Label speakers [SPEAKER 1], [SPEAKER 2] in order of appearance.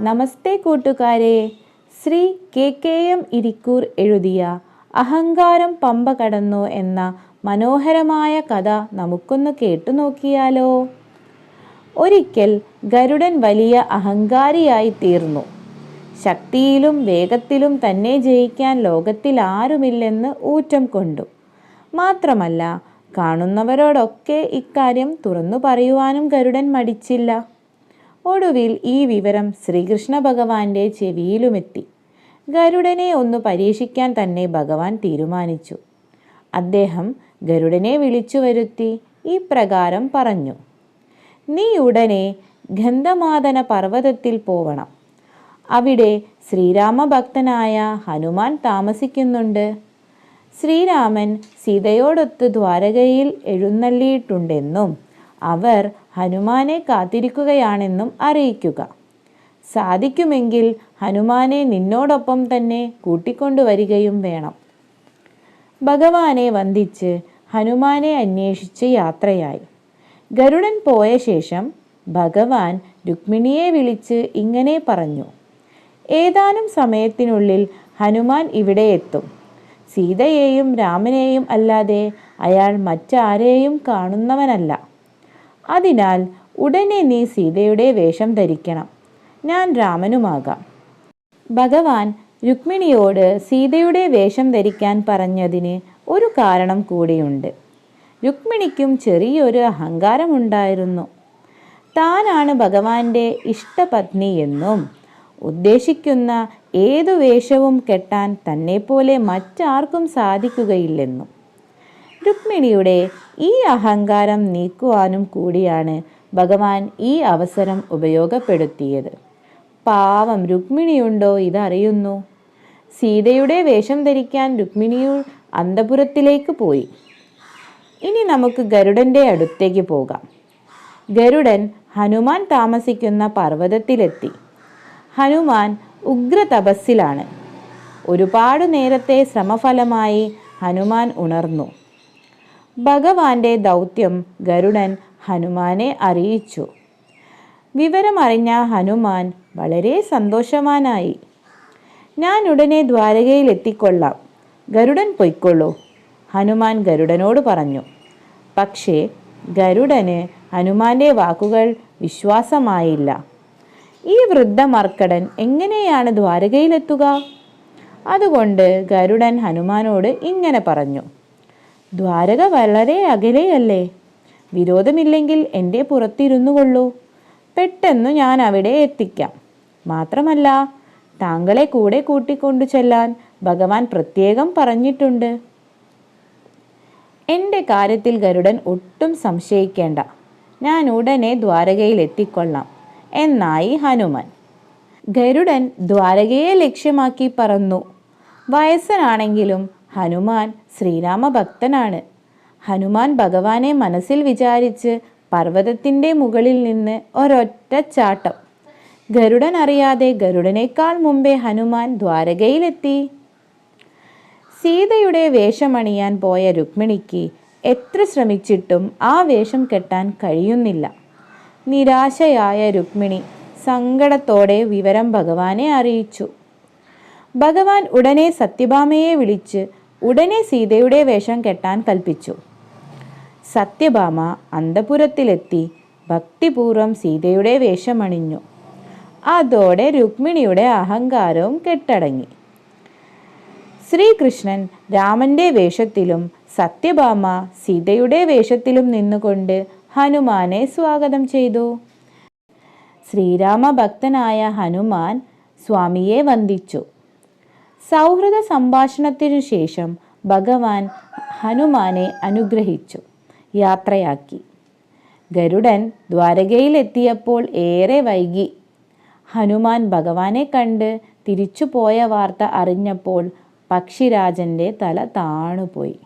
[SPEAKER 1] നമസ്തേ കൂട്ടുകാരെ. Shri K K M Irikkur എഴുതിയ അഹങ്കാരം പമ്പ കടന്നു എന്ന മനോഹരമായ കഥ നമുക്കൊന്ന് കേട്ടു നോക്കിയാലോ. ഒരിക്കൽ ഗരുഡൻ വലിയ അഹങ്കാരിയായി തീർന്നു. ശക്തിയിലും വേഗത്തിലും തന്നെ ജയിക്കാൻ ലോകത്തിൽ ആരുമില്ലെന്ന് ഊറ്റം കൊണ്ടു. മാത്രമല്ല കാണുന്നവരോടൊക്കെ ഇക്കാര്യം തുറന്നു പറയുവാനും ഗരുഡൻ മടിച്ചില്ല. ഒടുവിൽ ഈ വിവരം ശ്രീകൃഷ്ണ ഭഗവാന്റെ ചെവിയിലുമെത്തി. ഗരുഡനെ ഒന്ന് പരീക്ഷിക്കാൻ തന്നെ ഭഗവാൻ തീരുമാനിച്ചു. അദ്ദേഹം ഗരുഡനെ വിളിച്ചു വരുത്തി ഈ പ്രകാരം പറഞ്ഞു. നീ ഉടനെ ഗന്ധമാതന പർവതത്തിൽ പോവണം. അവിടെ ശ്രീരാമഭക്തനായ ഹനുമാൻ താമസിക്കുന്നുണ്ട്. ശ്രീരാമൻ സീതയോടൊത്ത് ദ്വാരകയിൽ എഴുന്നള്ളിയിട്ടുണ്ടെന്നും അവർ ഹനുമാനെ കാത്തിരിക്കുകയാണെന്നും അറിയിക്കുക. സാധിക്കുമെങ്കിൽ ഹനുമാനെ നിന്നോടൊപ്പം തന്നെ കൂട്ടിക്കൊണ്ടുവരികയും വേണം. ഭഗവാനെ വന്ദിച്ച് ഹനുമാനെ അന്വേഷിച്ച് യാത്രയായി. ഗരുഡൻ പോയ ശേഷം ഭഗവാൻ രുക്മിണിയെ വിളിച്ച് ഇങ്ങനെ പറഞ്ഞു. ഏതാനും സമയത്തിനുള്ളിൽ ഹനുമാൻ ഇവിടെ എത്തും. സീതയെയും രാമനെയും അല്ലാതെ അയാൾ മറ്റാരെയും കാണുന്നവനല്ല. അതിനാൽ ഉടനെ നീ സീതയുടെ വേഷം ധരിക്കണം. ഞാൻ രാമനുമാകാം. ഭഗവാൻ രുക്മിണിയോട് സീതയുടെ വേഷം ധരിക്കാൻ പറഞ്ഞതിന് ഒരു കാരണം കൂടിയുണ്ട്. രുക്മിണിക്കും ചെറിയൊരു അഹങ്കാരമുണ്ടായിരുന്നു. താനാണ് ഭഗവാന്റെ ഇഷ്ടപത്നി എന്നും ഉദ്ദേശിക്കുന്ന ഏതു വേഷവും കെട്ടാൻ തന്നെപ്പോലെ മറ്റാർക്കും സാധിക്കുകയില്ലെന്നും. രുക്മിണിയുടെ ഈ അഹങ്കാരം നീക്കുവാനും കൂടിയാണ് ഭഗവാൻ ഈ അവസരം ഉപയോഗപ്പെടുത്തിയത്. പാവം രുക്മിണിയുണ്ടോ ഇതറിയുന്നു. സീതയുടെ വേഷം ധരിക്കാൻ രുക്മിണിയു അന്തപുരത്തിലേക്ക് പോയി. ഇനി നമുക്ക് ഗരുഡന്റെ അടുത്തേക്ക് പോകാം. ഗരുഡൻ ഹനുമാൻ താമസിക്കുന്ന പർവതത്തിലെത്തി. ഹനുമാൻ ഉഗ്ര തപസ്സിലാണ് ഒരുപാട് നേരത്തെ ശ്രമഫലമായി ഹനുമാൻ ഉണർന്നു. ഭഗവാന്റെ ദൗത്യം ഗരുഡൻ ഹനുമാനെ അറിയിച്ചു. വിവരമറിഞ്ഞ ഹനുമാൻ വളരെ സന്തോഷവാനായി. ഞാൻ ഉടനെ ദ്വാരകയിൽ എത്തിക്കൊള്ളാം. ഗരുഡൻ പൊയ്ക്കൊള്ളൂ. ഹനുമാൻ ഗരുഡനോട് പറഞ്ഞു. പക്ഷേ ഗരുഡന് ഹനുമാന്റെ വാക്കുകൾ വിശ്വാസമായില്ല. ഈ വൃദ്ധ മർക്കടൻ എങ്ങനെയാണ് ദ്വാരകയിലെത്തുക? അതുകൊണ്ട് ഗരുഡൻ ഹനുമാനോട് ഇങ്ങനെ പറഞ്ഞു. ദ്വാരക വളരെ അകലെയല്ലേ വിരോധമില്ലെങ്കിൽ എന്റെ പുറത്തിരുന്നു കൊള്ളൂ. പെട്ടെന്ന് ഞാൻ അവിടെ എത്തിക്കാം. മാത്രമല്ല താങ്കളെ കൂടെ കൂട്ടിക്കൊണ്ടു ചെല്ലാൻ ഭഗവാൻ പ്രത്യേകം പറഞ്ഞിട്ടുണ്ട്. എന്റെ കാര്യത്തിൽ ഗരുഡൻ ഒട്ടും സംശയിക്കേണ്ട. ഞാൻ ഉടനെ ദ്വാരകയിൽ എത്തിക്കൊള്ളാം. എന്നായി ഹനുമാൻ. ഗരുഡൻ ദ്വാരകയെ ലക്ഷ്യമാക്കി പറന്നു. വയസ്സനാണെങ്കിലും ഹനുമാൻ ശ്രീരാമഭക്തനാണ്. ഹനുമാൻ ഭഗവാനെ മനസ്സിൽ വിചാരിച്ച് പർവതത്തിന്റെ മുകളിൽ നിന്ന് ഒരൊറ്റ ചാട്ടം. ഗരുഡൻ അറിയാതെ ഗരുഡനേക്കാൾ മുമ്പേ ഹനുമാൻ ദ്വാരകയിലെത്തി. സീതയുടെ വേഷമണിയാൻ പോയ രുക്മിണിക്ക് എത്ര ശ്രമിച്ചിട്ടും ആ വേഷം കെട്ടാൻ കഴിയുന്നില്ല. നിരാശയായ രുക്മിണി സങ്കടത്തോടെ വിവരം ഭഗവാനെ അറിയിച്ചു. ഭഗവാൻ ഉടനെ സത്യഭാമയെ വിളിച്ച് ഉടനെ സീതയുടെ വേഷം കെട്ടാൻ കൽപ്പിച്ചു. സത്യഭാമ അന്തപുരത്തിലെത്തി ഭക്തിപൂർവം സീതയുടെ വേഷമണിഞ്ഞു. അതോടെ രുക്മിണിയുടെ അഹങ്കാരവും കെട്ടടങ്ങി. ശ്രീകൃഷ്ണൻ രാമന്റെ വേഷത്തിലും സത്യഭാമ സീതയുടെ വേഷത്തിലും നിന്നുകൊണ്ട് ഹനുമാനെ സ്വാഗതം ചെയ്തു. ശ്രീരാമഭക്തനായ ഹനുമാൻ സ്വാമിയെ വന്ദിച്ചു. സൗഹൃദ സംഭാഷണത്തിനു ശേഷം ഭഗവാൻ ഹനുമാനെ അനുഗ്രഹിച്ചു യാത്രയാക്കി. ഗരുഡൻ ദ്വാരകയിലെത്തിയപ്പോൾ ഏറെ വൈകി. ഹനുമാൻ ഭഗവാനെ കണ്ട് തിരിച്ചു പോയ വാർത്ത അറിഞ്ഞപ്പോൾ പക്ഷിരാജന്റെ തല താണുപോയി.